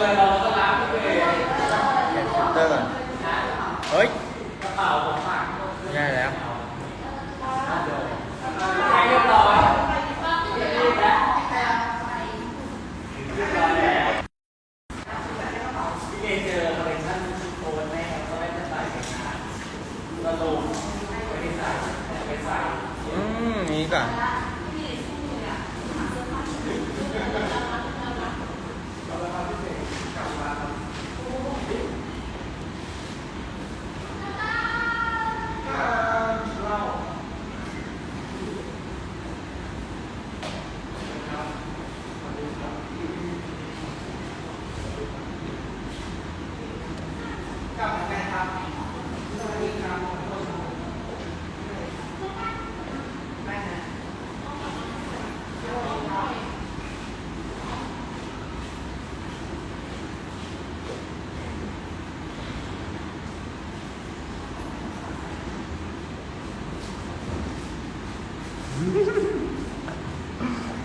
เลยเราก็ล้างพี่เบย์ เปลี่ยนฟิลเตอร์ก่อนเฮ้ย กระเป๋าผมฝาก ใช่แล้ว ให้เรียบร้อยพี่เบย์เจอคอลเลคชั่นชิโคนแม่ก็ได้จะใส่กันนะสรุปไม่ได้ใส่ไม่ใส่ อืมนี่ก่อน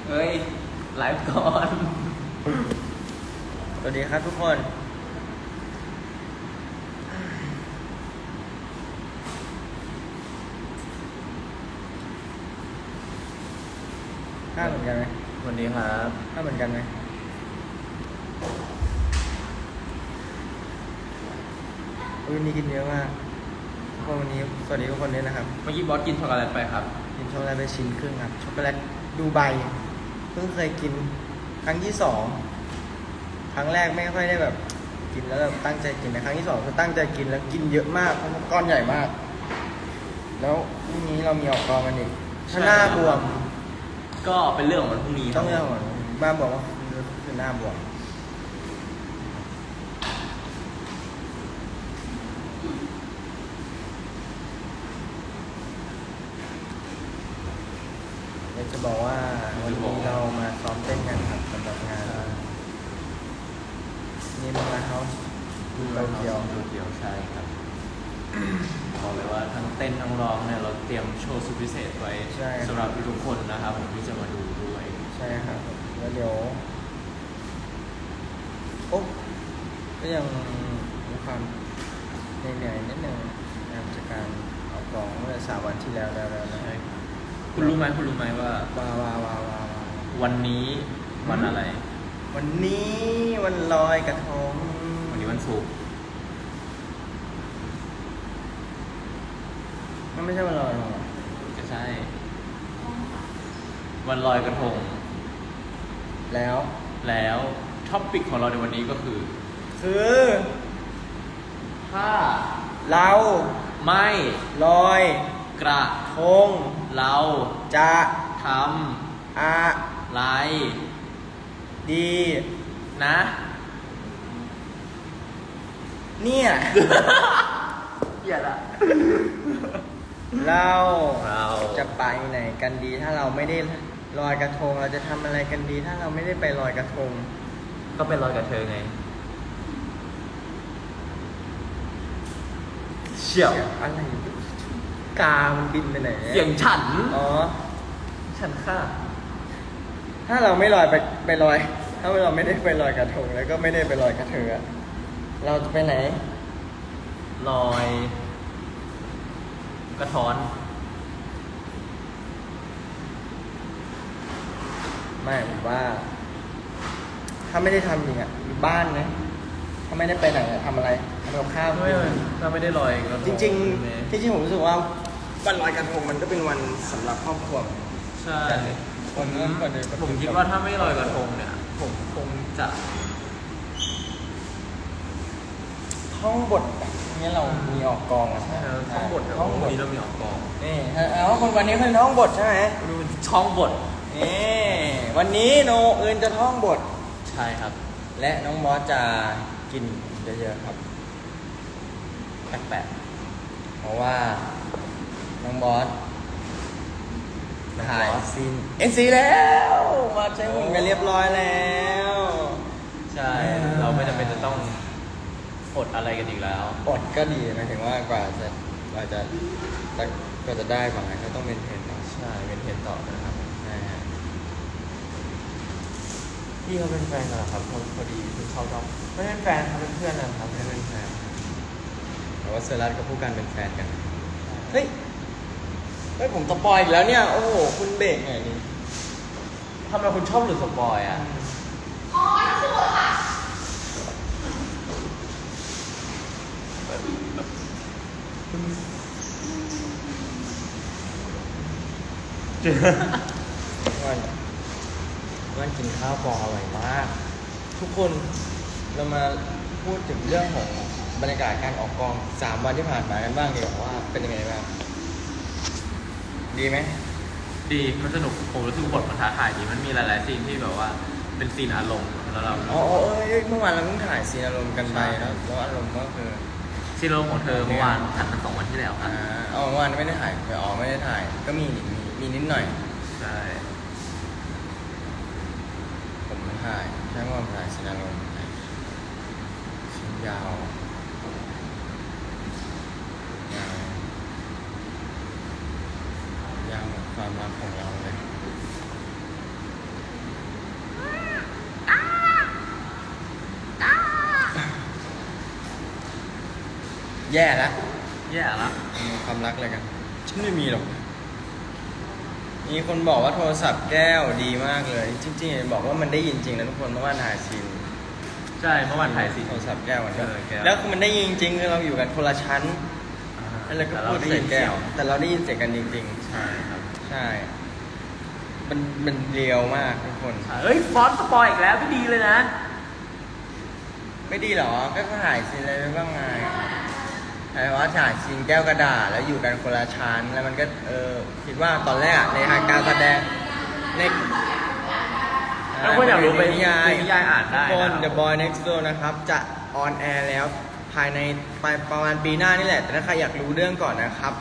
เฮ้ย ไลฟ์ก่อน สวัสดีครับทุกคน หน้าเหมือนกันไหมวันนี้ครับหน้าเหมือนกันไหมอุ้ยนี่กินเยอะมากทุกคนวันนี้สวัสดีทุกคนด้วยนะครับ เมื่อกี้บอสกินช็อกโกแลตไปครับ กินช็อกโกแลตไปชิ้นครึ่งครับ ช็อกโกแลตดูไบ เพิ่งเคยกินครั้งที่สองครั้งแรกไม่ค่อยได้แบบ กินแล้วแบบตั้งใจกินนะครั้งที่สองคือตั้งใจกินแล้วกินเยอะมากเพราะมันก้อนใหญ่มาก แล้วพรุ่งนี้เรามีออกกองกันอีกใช่ถ้าหน้าบวมก็เป็นเรื่องของวันพรุ่งนี้คต้รัอบงเรื่องก่อนบ้าบอกว่าคือคือหน้าบวมอยากจะบอกว่า วันนี้เรามาซ้อมเต้นกันครับสำหรับงานนี่มาเฮาส์โตเกียวโตเกียวใช่ครับบอกเลยว่าทั้งเต้นทั้งร้องเนี่ยเราเตรียมโชว์สุดพิเศษไว้ใช่ครับสำหรับทุกๆคนนะครับผมที่จะมาดูด้วย ใช่ครับแล้วเดี๋ยวโอ้ก็ยังมีความเหนื่อยๆนิดนึงนะครับจากการออกกองเมื่อสามวันที่แล้วแล้วแล้วแล้วใช่ ครับคุณรู้ไหมคุณรู้ไหมว่าว้าวว้าวว้าวว้าววันนี้วันอะไร วันนี้วันลอยกระทงวันนี้วันศุกร์มันไม่ใช่วันลอยกระทงหรอก็ใช่ วันลอยกระทง แล้วแล้วท็อปิกของเราในวันนี้ก็คือ คือถ้าเราไม่ลอยกระทง เราจะทอะำไร ดี นะ เนี่ยอย่าละเราเราจะไปไหนกันดีถ้าเราไม่ได้ลอยกระทง เราจะทำอะไรกันดี ถ้าเราไม่ได้ไปลอยกระทง ก็เป็นรอยกับเธอไงเฉียบเสียงอะไร กา มันบินไปไหนเสียงฉัน อ๋อ ฉันค่ะ ถ้าเราไม่ลอยไปไปลอย ถ้าเราไม่ได้ไปลอยกระทงแล้วก็ไม่ได้ไปลอยกระเทออะเราจะไปไหน ลอย กระท้อน ไม่ผมว่า ถ้าไม่ได้ทำจริงอะอยู่บ้านนะ ถ้าไม่ได้ไปไหนอะทำอะไรทำ กับข้าวไม่ถ้าไม่ได้ลอยกระทงจริงใช่ไหมๆที่จริงผมรู้สึกว่าวันลอยกระทงมันก็เป็นวันสำหรับครอบครัวใช่ผมเริ่มก่อนเลยผมคิดว่าถ้าไม่ลอยกระทงเนี่ย ผมคงจะท่องบทแบบนี้เรามีออกกองอะเออท่องบทเดี๋ยวท่องบวันทนี้เรามีออกกองนี่เอาคนวันนี้คือท่องบทใช่ไหมดูช่องบทนี่วันนี้โนอื่นจะท่องบท ใช่ครับ และน้องบอสจะกินเยอะๆครับ แปลกเพราะว่าน้องบอสน้องบอสถ่ายซีนเอ็นซีแล้วมาใช้หุ่นกันเรียบร้อยแล้วๆใช่ เราไม่จำเป็นจะต้องอดอะไรกันอีกแล้ว อดก็ดีหมายถึงว่ากว่าจะกว่าจะกว่าจะได้มาก็ต้องเป็นเทรนต่อใช่เป็นเทรนต่อนะครับใช่ฮะพี่เขาเป็นแฟนกันเหรอครับพอพอดีคือเขาต้องไม่เป็นแฟนเขาเป็นเพื่อนนะครับไม่เป็นแฟนแต่ ว่าเซอร์รัตกับผู้การเป็นแฟนกัน เฮ้ย เฮ้ย ผมสปอยอีกแล้วเนี่ย โอ้โห คุณเบรกไงนี่ทำไมคุณชอบหลุดสปอยอะวันวันกินข้าวกองอร่อยมาก ทุกคนเรามาพูดถึงเรื่องของ บรรยากาศการออกกองสามวันที่ผ่านมากันบ้างดีกว่าว่าเป็นยังไงบ้างดีไหมดีมันสนุกผมรู้สึกบทมันท้าทายดีมันมีหลายๆซีนที่แบบว่าเป็นซีนอารมณ์แล้วเราอ๋ออ๋อเอ้ยเมื่อวานเราเพิ่งถ่ายซีนอารมณ์กันไปแล้วแล้วอารมณ์ก็คือซีนอารมณ์ของเธอเมื่อวานถ่ายกันสองวันที่แล้วคอ่ารับเอาเมื่อวานไม่ได้ถ่ายเดี๋ยวอ๋อไม่ได้ถ่าย ก็มีมีมีนิดหน่อยใช่ผมไม่ถ่ายแค่เมื่อวานถ่ายซีนอารมณ์ชิ้นยาว ยาวยาวเหมือน ความรักของเราเลยแย่แล้วแย่ละมีความรักอะไรกัน ฉันไม่มีหรอก มีคนบอกว่าโทรศัพท์แก้วดีมากเลย จริงๆบอกว่ามันได้ยินจริงนะทุกคนเมื่อวานถ่ายซีนใช่เมื่อวานถ่ายซีนโทรศัพท์แก้วมันก็เออแก้ว แล้วคือมันได้ยินจริงๆคือเราอยู่กันคนละชั้น แล้วเราก็พูดใส่แก้ว แต่เราได้ยินเสียงกันจริงใช่ครับๆ ใช่ มันมันเรียวมากทุกคน เฮ้ยฟอนต์สปอยอีกแล้วไม่ดีเลยนะ ไม่ดีเหรอ ก็เขาถ่ายซีนอะไรไปบ้างไงไอ้ว่าถ่ายซีนแก้วกระดาษแล้วอยู่กันคนละชั้น แล้วมันก็เออคิดว่าตอนแรกอะในทางการแสดงในถ้าคุณอยากรู้ไปนิยายนิยายอ่านได้ทุกคนนะครับ The Boy Next Door นะครับ จะออนแอร์แล้วภายในปลายประมาณปีหน้านี่แหละ แต่ถ้าใครอยากรู้เรื่องก่อนนะครับ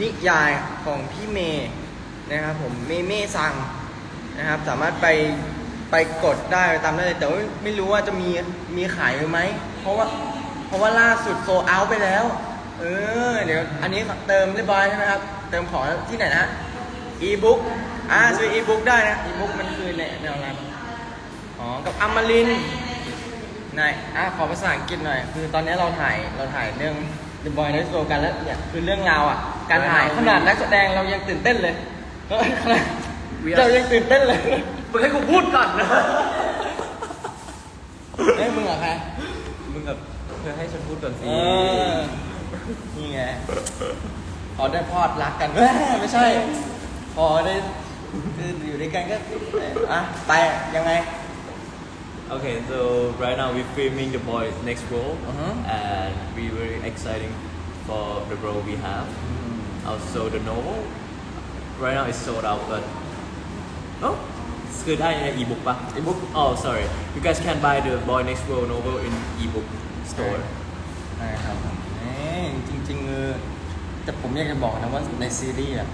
นิยายของพี่เมย์ นะครับผมเมเม่สั่งนะครับ สามารถไปไปกดได้ไปตามได้เลยแต่ว่าไม่รู้ว่าจะมีมีขายไหมเพราะว่าเพราะว่าล่าสุดโซเอาไปแล้ว เออเดี๋ยวอันนี้เติมเรียบร้อยใช่ไหมครับเติมของที่ไหนนะฮะ e-book อ่าซื้อ e-book ได้นะ e-book มันคือในแนวนั้นอ๋อกับอมรินทร์ไหนอะขอภาษาอังกฤษหน่อย คือตอนนี้เราถ่ายเราถ่ายเรื่อง The Boy Next Door กันแล้วเนี่ยคือเรื่องราวอะ การถ่ายขนาดนักแสดงเรายังตื่นเต้นเลย เออขนาดเรายังตื่นเต้นเลย มึงให้กูพูดก่อนนะเฮ้ยมึงเหรอใครมึงแบบเธอให้ฉันพูดก่อนสิ เออนี่ไงพอได้พอดรักกันเอ้ยไม่ใช่ พอได้คืออยู่ด้วยกันก็อะไปยังไง Okay, so right now we're filming the boys next role, Uh-huh. and we very exciting for the role we have. Also, the novel right now is sold out, but oh, it's good. I ebook pa. Ebook. Oh, sorry. You guys can buy the boy next role novel in ebook store. ใช่ครับผมนี่จริงๆเออแต่ผมอยากจะบอกนะว่าในซีรีส์อะ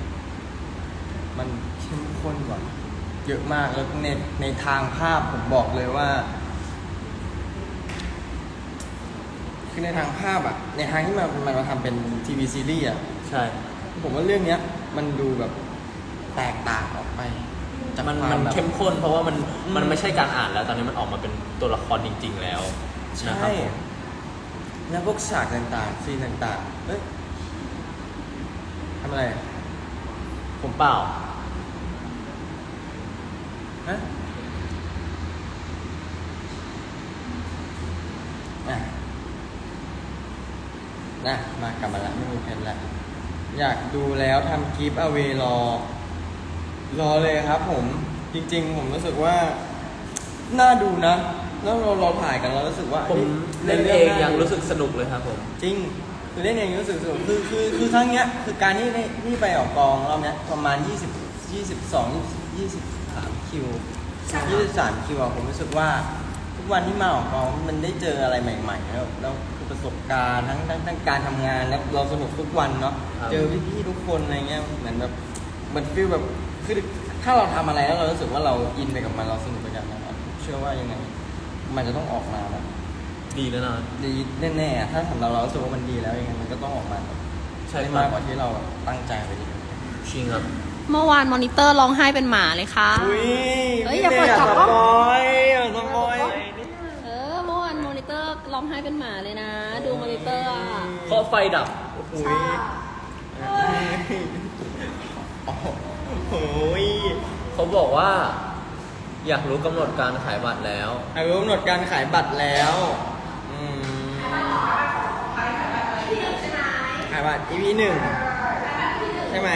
มันเข้มข้นกว่าเยอะมากแล้วในในทางภาพผมบอกเลยว่า คือในทางภาพอะ ในทางที่มันมันมาทำเป็นทีวีซีรีส์อะ ใช่ ผมว่าเรื่องเนี้ย มันดูแบบ แตกต่างออกไปจากมันความันแบบ เข้มข้นเพราะว่ามันอืม มันไม่ใช่การอ่านแล้ว ตอนนี้มันออกมาเป็นตัวละครจริง ๆ แล้วนะคใช่รับผมแล้วพวกฉากต่างๆซีนต่างๆเอ้ยทำอะไรอะผมเปล่า ฮะอะนะมากลับมาแล้วไม่มีเพนแล้วอยากดูแล้วทำกิฟต์เอาเวรอ รอเลยครับผมจริง ๆ ผมรู้สึกว่า น่าดูนะ แล้วเราเราถ่ายกันเรารู้สึกว่าผมฮ้ยเล่นเองรื่ยังน่าดูรู้สึกสนุกเลยครับผมจริงคือเล่นเองรู้สึกสนุกคือคือคือครั้งเนี้ยคือการที่ได้ที่ไปออกกองรอบเนี้ยประมาณ 20 22 23คิว23คิวอะผมรู้สึกว่าทุกวันที่มาออกกองมันได้เจออะไรใหม่ ๆ แล้วแล้วคือประสบการณ์ทั้งทั้งทั้งการทำงานแล้วเราสนุกทุกวันเนาะครับเจอพี่ๆทุกคนอะไรเงี้ยเหมือนแบบเหมือนฟีลแบบ คือถ้าเราทำอะไรแล้วเรารู้สึกว่าเราอินไปกับมันเราสนุกไปกับมันอะเชื่อว่ายังไง มันจะต้องออกมาแบบดีแน่นอนดีแน่ๆอะถ้าสำหรับเรารู้สึกว่ามันดีแล้วยังไงมันก็ต้องออกมาแบบใช่ได้ครัมากบกว่าที่เราตั้งใจไปดีจริงครับเมื่อวานมอนิเตอร์ร้องไห้เป็นหมาเลยค่ะอุ้ยเฮ้ยอย่าเปิดจับสกล้องปอยอย่าสปอยเออเมื่อวานมอนิเตอร์ร้องไห้เป็นหมาเลยนะ ดูมอนิเตอร์อะเพราะไฟดับ อุ้ย โอ้โห ยเขาบอกว่า อยากรู้กำหนดการขายบัตรแล้ว อายุกำหนดการขายบัตรแล้วอืมขายบัตร EP หนึ่งใช่ไหม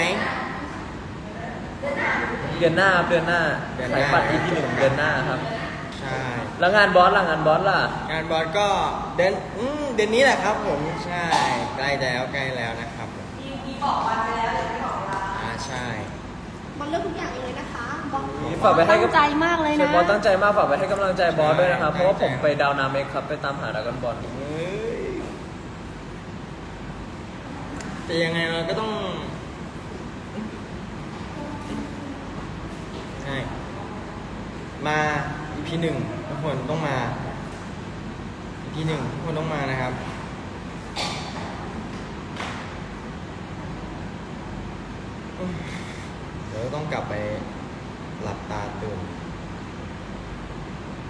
เดือนหน้าเดือนหน้าเดือนหน้า ขายบัตร EP หนึ่งเดือนหน้าครับ ใช่ แล้วงานบอสล่ะงานบอสล่ะ งานบอสก็เดือนอืมเดือนนี้แหละครับผม ใช่ ใกล้แล้วใกล้แล้วนะครับผม มีบอกวันไปแล้วแต่ไม่บอกเวลาอ่าใช่ มันเลือกทุกอย่างเลยนะคะบอกฝากไปให้ตั้งใจมากเลยใช่นะ บอสตั้งใจมากฝากไปให้กำลังใจบอสด้วยนะครับใช่เพราะว่าผมไปดาวนาเมกครับไปตามหาดรากันบอลเฮ้ยแต่ยังไงเราก็ต้องใช่มา EP หนึ่งทุกคนต้องมา EP หนึ่งทุกคนต้องมานะครับ เดี๋ยวต้องกลับไปหลับตาตื่น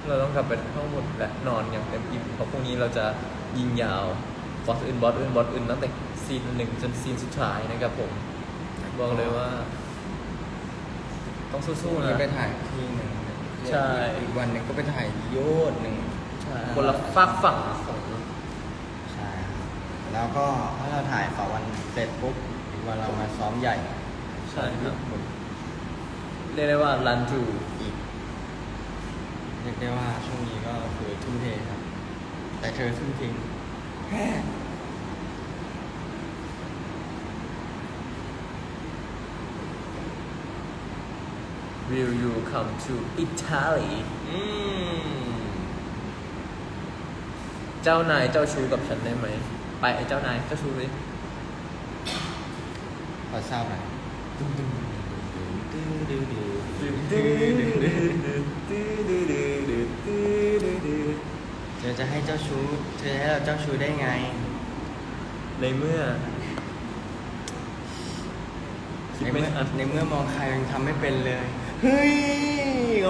เราต้องกลับไปห้องหมดและนอนอย่างเต็มอิ่มเพราะพรุ่งนี้เราจะยิงยาวบอสอื่นบอสอื่นบอสอื่นตั้งแต่ซีนหนึ่งจนซีนสุดท้ายนะครับผม บอกเลยว่า ต้องพรุ่สู้งๆนี้นะ ไปถ่ายที่หนึ่งใช่ อีกวันหนึ่งก็ไปถ่ายโยดหนึ่งใช่คนละฝากฝั่งของใช่ครับแล้วก็ถ้าเราถ่ายสองวันเสร็จปุ๊บอีกวันเรามาซ้อมใหญ่ ใช่ครับ เรียกได้ว่ารันทูอีกเรียกได้ว่าช่วงนี้ก็คือทุ่มเทครับ แต่เธอทุ่มทิ้งวิวยูคัมทูอิตาลีเจ้านายเจ้าชู้กับฉันได้ไหม ไปไอ้เจ้านายเจ้าชู้เลยขอทราบหน่อย เธอจะให้เจ้าชู้ เธอให้เราเจ้าชู้ได้ไง ในเมื่อในเมื่อในเมื่อมองใครยังทำไม่เป็นเลย เฮ้ย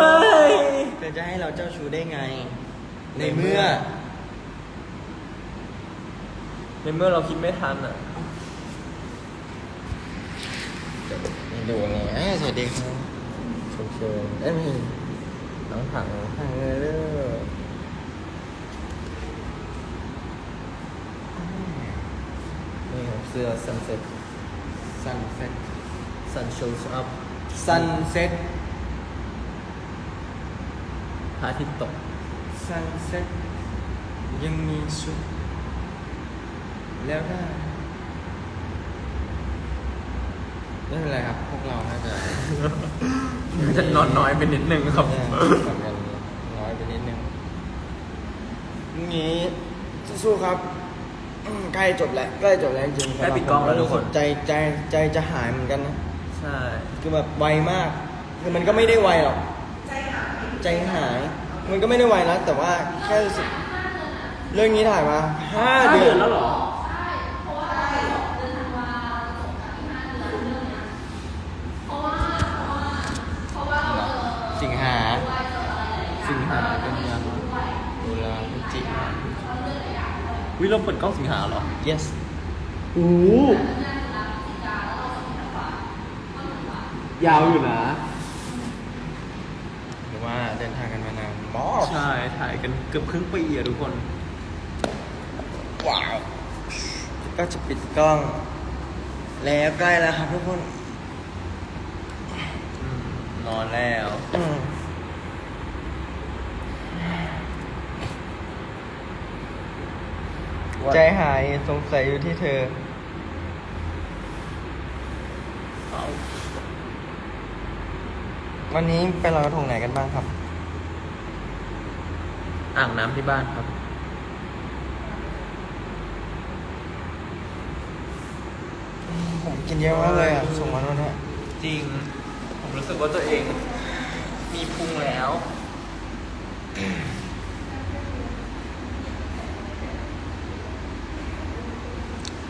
เฮ้ยเธอจะให้เราเจ้าชู้ได้ไง ในเมื่อ ในเมื่อเราคิดไม่ทันอะ ดูนี่เอ้ยสวัสดีครับชมเชยเอ้ยไม่น้องผังน้องผังเลยเด้อนี่ครับเสื้อ sunset ซันเซ็ต sun shows up ซันเซ็ตพระอาทิตย์ตกซันเซ็ตยังมีชุดแล้วได้ ไม่เป็นไรครับ พวกเราน่าจะจะนอนน้อยไปนิดนึงครับน่าจะทำกันน้อยไปนิดนึงงี้สู้ๆครับอืมใกล้จบแล้วใกล้จบแล้วจริงๆใกล้ปิดกล้องแล้วทุกคนใจใจใจจะหายเหมือนกันนะใช่คือแบบไวมาก คือมันก็ไม่ได้ไวหรอก ใจหายมันก็ไม่ได้ไวนะแต่ว่าแค่รู้สึกเรื่องนี้ถ่ายมาห้าเดือนแล้วหรอ สิงหา สิงหากันยา ตุลาพฤศจิกา วิเราเปิดกล้องสิงหาเหรอ yes โอ้โหยาวอยู่นะ หรือว่าเดินทางกันมานานมากใช่ ถ่ายกันเกือบครึ่งปีอะทุกคน ว้าว ก็จะปิดกล้อง แล้วใกล้แล้วครับทุกคนอืมนอนแล้ว อืม ใจหายสงสัยอยู่ที่เธอเอาวันนี้ไปลอยกระทงไหนกันบ้างครับ อ่างน้ำที่บ้านครับ ผมกินเยอะมากเลยอะส่งมาโน่นฮะจริง ผมรู้สึกว่าตัวเอง มีพุงแล้ว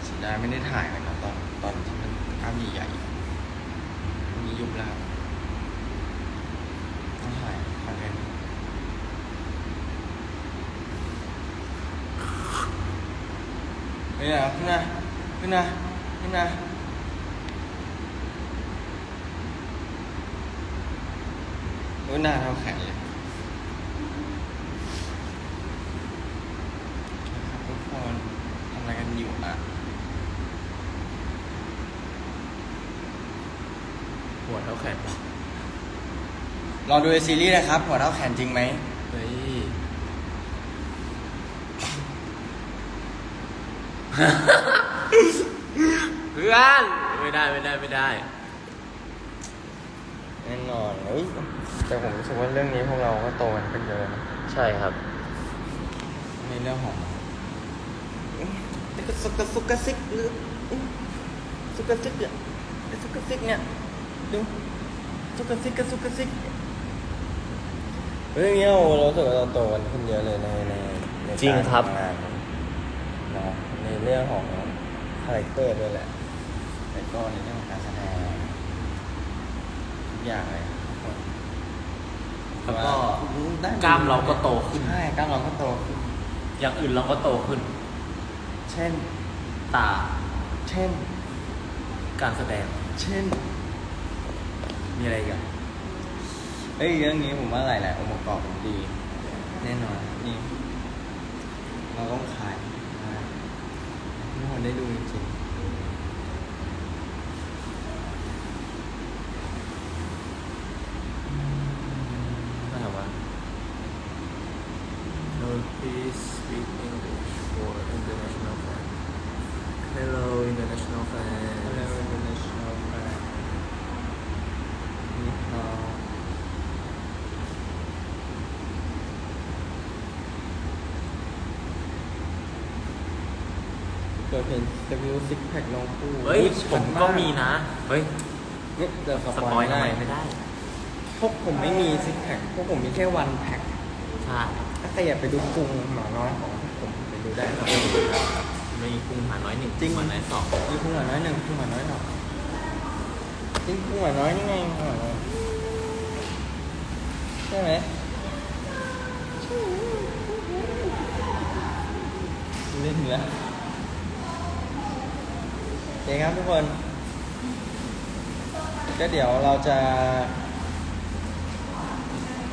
เสียดาย ไม่ได้ถ่ายนะครับตอนตอนที่มันภาพใหญ่ๆมียุบแล้วต้องถ่ายคอนเทนต์นี่นะขึ้นนะขึ้นนะขึ้นนะโอ้ยหน้าเท่าแขนเลยครับทุกคนทำอะไรกันอยู่อะ หัวเท่าแขนปะ ลองดูในซีรีส์นะครับ หัวเท่าแขนจริงไหมเฮ้ยเพื่อนไม่ได้ไม่ได้ไม่ได้ แน่นอนเฮ้ยแต่ผมรู้สึกว่าเรื่องนี้พวกเราก็โตกันขึ้นเยอะนะใช่ครับ ในเรื่องของแต่ก็สุกกระสุกกระซิกหรือสุกกระซิกเนี่ยไอ้สุกกระซิกเนี่ยดูสุกกระซิกกระสุกกระซิก เรื่องนี้เราเรารู้สึกว่าเราโตกันขึ้นเยอะเลยในในในจริงครับกาทำงานเนาะในเรื่องของคาแรคเตอร์ด้วยแหละแต่ก็ในเรื่องของการแสดงทุกอย่างเลยทุกคนแล้วก็ได้กล้ามเราก็โตขึ้น ใช่กล้ามเราก็โตขึ้นอย่างอื่นเราก็โตขึ้น เช่น ตาเช่น การแสดง เช่น มีอะไรอีกัน เอ้ยเรื่องนี้ผมว่าหลายๆองค์ประกอบมันดี แน่นอนนี่ เราต้องขายนะทุกคนได้ดูจริงาถามว่า No please speak English for international fan Hello international ๆ fan Hello international fan นี่เรา เปิดเพลง The Music Pack น้องผู้เฮ้ย ผมก็มีนะ เฮ้ยนี่จะสสปปออยยทำได้ไมไม่ได้พวกผมไม่มีซิกแพคพวกผมมีแค่วันแพ็คใช่ถ้าใครอยากไปดูกรุงหมาน้อยของผมไปดูได้ครับมีกรุงหาน้อยหนึ่งจริงหมาน้อยสองมีกรุงหมาน้อยหนึ่งกรุงหมาน้อยสองจริงกรุงหมาน้อยนี่ไงกรุงหมาน้อยใช่ไหมเล่นเหรอโอ เคครับทุกคน ก็เดี๋ยวเราจะ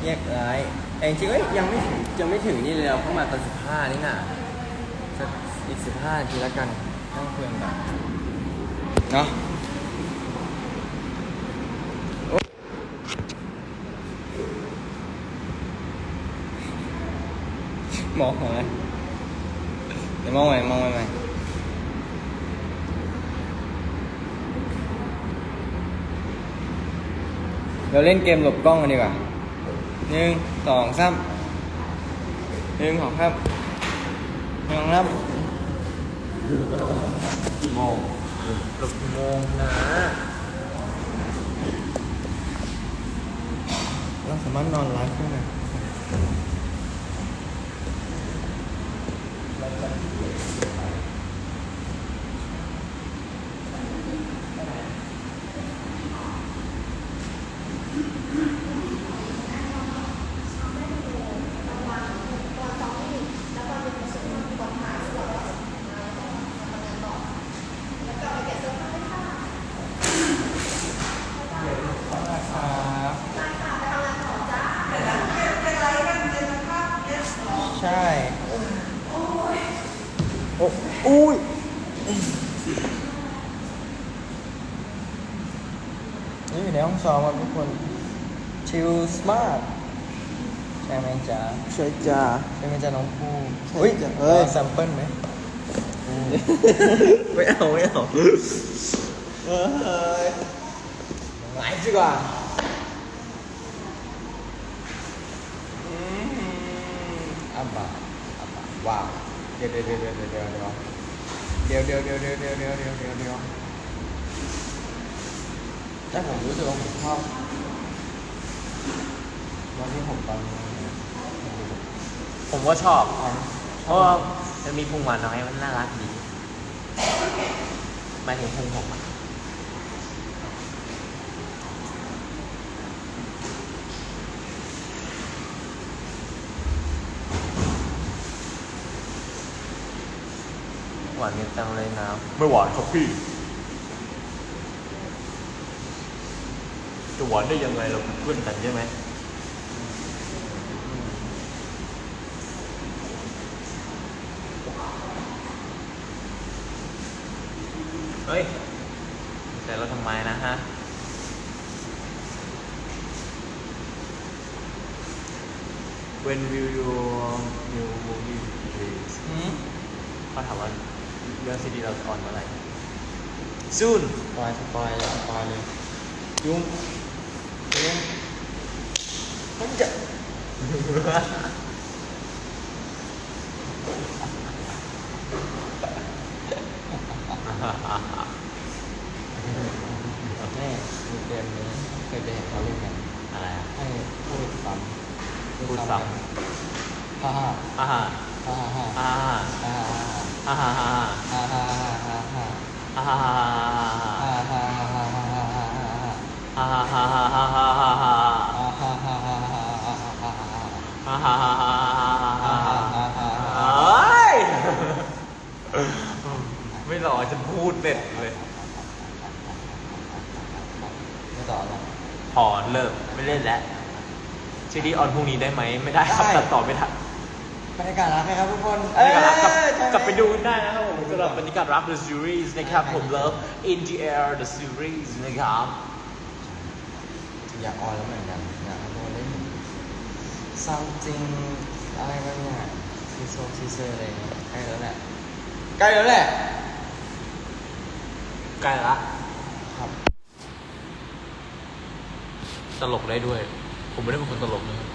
แยกย้ายแต่จริงๆเอ้ยยังไม่ถึงยังไม่ถึงนี่เลยเราเพิ่งมาตอนสิบห้านี่น่ะสักอีกสิบห้านาทีล้วกันนั่งคุยกันแบบเนาะโอ๊ะมองอะไรเดี๋ยวมองใหม่มองใหม่ เราเล่นเกมหลบกล้องกันดีกว่าหนึ่งสองสามหนึ่งสองครับหนึ่งครับโมงหลบโมงนะเราสามารถนอนไลฟ์ได้ไหมครับใช่ โอ้อุ้ยนี่อยู่ในห้องซ้อมครับทุกคน ชิลส มาร์ทใช่ไหมจ๊ะใช่จ้า ใช่ไหมจ๊ะน้องผู้ใช่เฮ้ยจ้ะเฮ้ยแซมเปิลไหมไม่เอาไม่เอาเฮ้ยไลฟ์ดีกว่าอับบาอับบาว้าวเดี๋ยวเดี๋ยวเดี๋ยวเดี๋ยวเดี๋ยวเดี๋ยวเดี๋ยวเดี๋ยวเดี๋ยวเดี๋ยวเดี๋ยวเดี๋ยวเดี๋ยวเดี๋ยวเดี๋ยวแต่ผมรู้สึกว่าผมชอบ วันที่หกตอนผมก็ชอบ เพราะว่ามันมีพุงหวานน้อยมันน่ารักดีมายถึงพุงผมหวานเย็นจังเลยนะไม่หวานครับพี่ จะหวานได้ยังไงเราเป็นเพื่อนกันใช่ไหม เฮ้ย แต่เราทำไมนะฮะ When will your new movie release เขาถามว่าเรื่องซีดีเราออนเมื่อไหร่ Soon สปอยสปอยสปอยเลย ยุ่งยุ่งมันจะ แม่มีเดือนนี้เคยไปเห็นเขาเล่นกัน อะไรอะ ให้พูดซ้ำ พูดซ้ำฮ่าฮ่าอ่าฮะฮ่าฮ่าอ่าฮะฮ่าฮ่าอ่าฮะอ่าฮะฮ่าฮ่าฮ่าฮ่าอ่าฮะฮ่าฮ่าฮ่าฮ่าฮ่าฮ่าฮ่าอ่าฮะอ่าฮะอ่าฮะอ่าฮะฮ่าฮ่าฮ่าฮ่าฮ่าฮ่าฮ่าฮ่าฮ่าฮ่าเฮ้ยไม่หล่อจะพูดเด็ดเลยไม่ต่อแล้วพอเลิกไม่เล่นแล้ว ซีดีออนพรุ่งนี้ได้ไหมไม่ได้ครับได้ ตัดต่อไม่ทันบรรยากาศรักไหมครับทุกคนบรรยากาศรักกลับเอ้ยใช่หมกลับไปดูกันได้นะครับผมสำหรับบรรยากาศรัก The Series นะครับผม Love in the Air The Series นะครับอยากออนแล้วเหมือนกันอยากให้ทุกคนได้เห็น something อะไรบางอย่างซีโซซีเซอร์อะไรอย่างเงี้ยใกล้แล้วแหละใกล้แล้วแหละใกล้ละครับ ตลกได้ด้วย ผมไม่ได้เป็นคนตลกนะครับ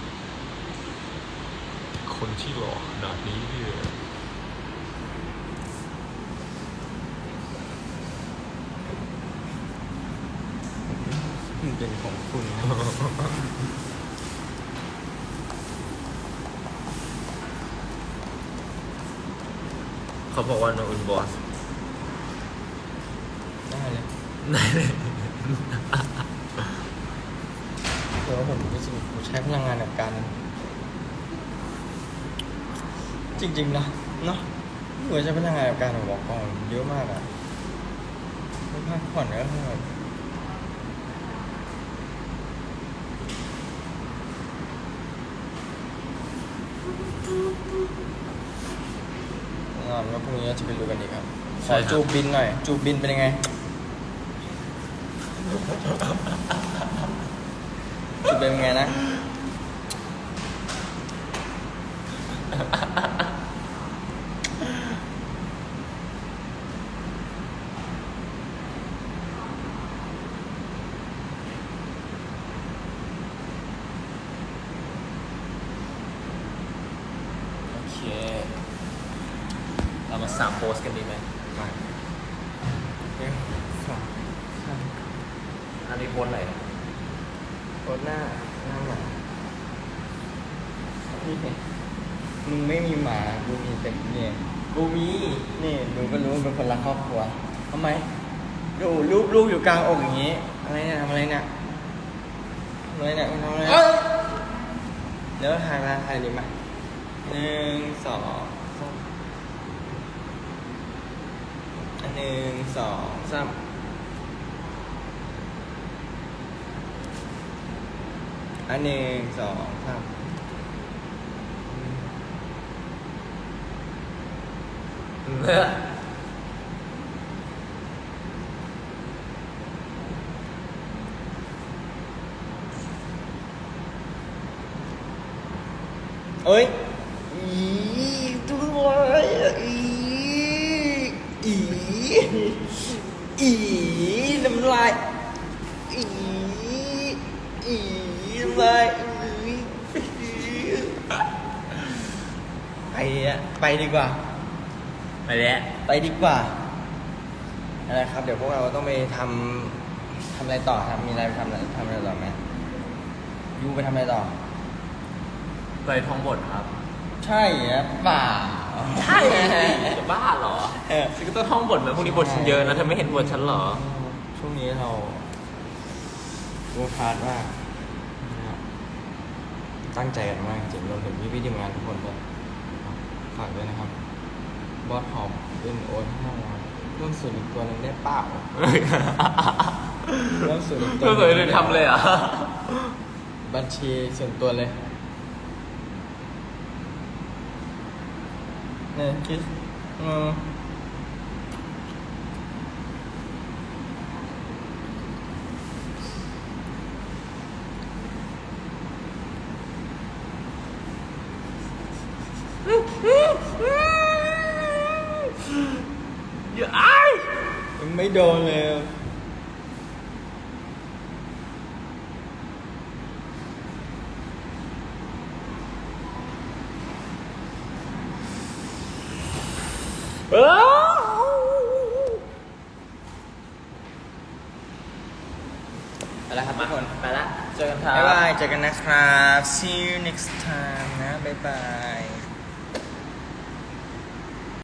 คนที่หล่อขนาดนี้เนี่ยมันเป็นของคุณนะเขาบอกว่าโนอุนบอสได้เลย ได้เลย เพราะว่าผมรู้สึกผมใช้พลังงานกับการ จริงๆนะเนาะผมใช้พลังงานกับการบอกกองเยอะมากอะไม่พักผ่อนก็คือแบบงอนว่าพรุ่งนี้จะไปดูกันอีกครับ ขอจูบบินหน่อย จูบบินเป็นยังไง เป็นไงนะ โอเค เรามาสามโพสกันดีไหม มาหนึ่งสองสาม อันนี้โพสอะไรนะ กดหน้าหน้าหมานี่ไงมึงไม่มีหมากูมีแต่เนี่ย กูมี นี่มึงก็รู้มึงเป็นคนรักครอบครัวทำไม ดูรูปลูกอยู่กลางอกอย่างนี้อะไรเนี่ยทำอะไรเนี่ยทำอะไรเนี่ยมึงทำอะไรเนี่ยเดี๋ยวถ่ายมาถ่ายดีมาหนึ่งสองสามอันหนึ่งสองสามอันหนึ่งสองสามเอ้ ยอีจุ๊ยอีอีอีน้ำลายอีอีน้ำลายอีไปอะไปดีกว่า ไปแล้วไปดีกว่าอะไรครับ เดี๋ยวพวกเราต้องไปทำทำอะไรต่อครับ มีอะไรไปทำอะไรทำอะไรต่อไหมยูไปทำอะไรต่อ ไปท่องบทครับ ใช่ครับป่าใช่จะบ้าหรอฉันก็ต้องท่องบทเหมือนพวกนี้บทฉันเยอะนะเธอไม่เห็นบทฉันหรอ ช่วงนี้เราโวพาร์ทมากนะครับตั้งใจกันมากจริงๆรวมถึงพี่ๆทีมงานทุกคนด้ฝากด้วยนะครับ บอสหอมเป็นโอนห้าร้อเพิ่มส่วนอีกตัวหนึงได้เปล่าเพิ่มส่วนอีกตัวเพื่อนึ่งเคยไทำเลยอะ บัญชีส่วนตัวเลย nè chứ ngon Giờ ai? Mấy đồ nè. นะครับ see you next time นะ บ๊ายบาย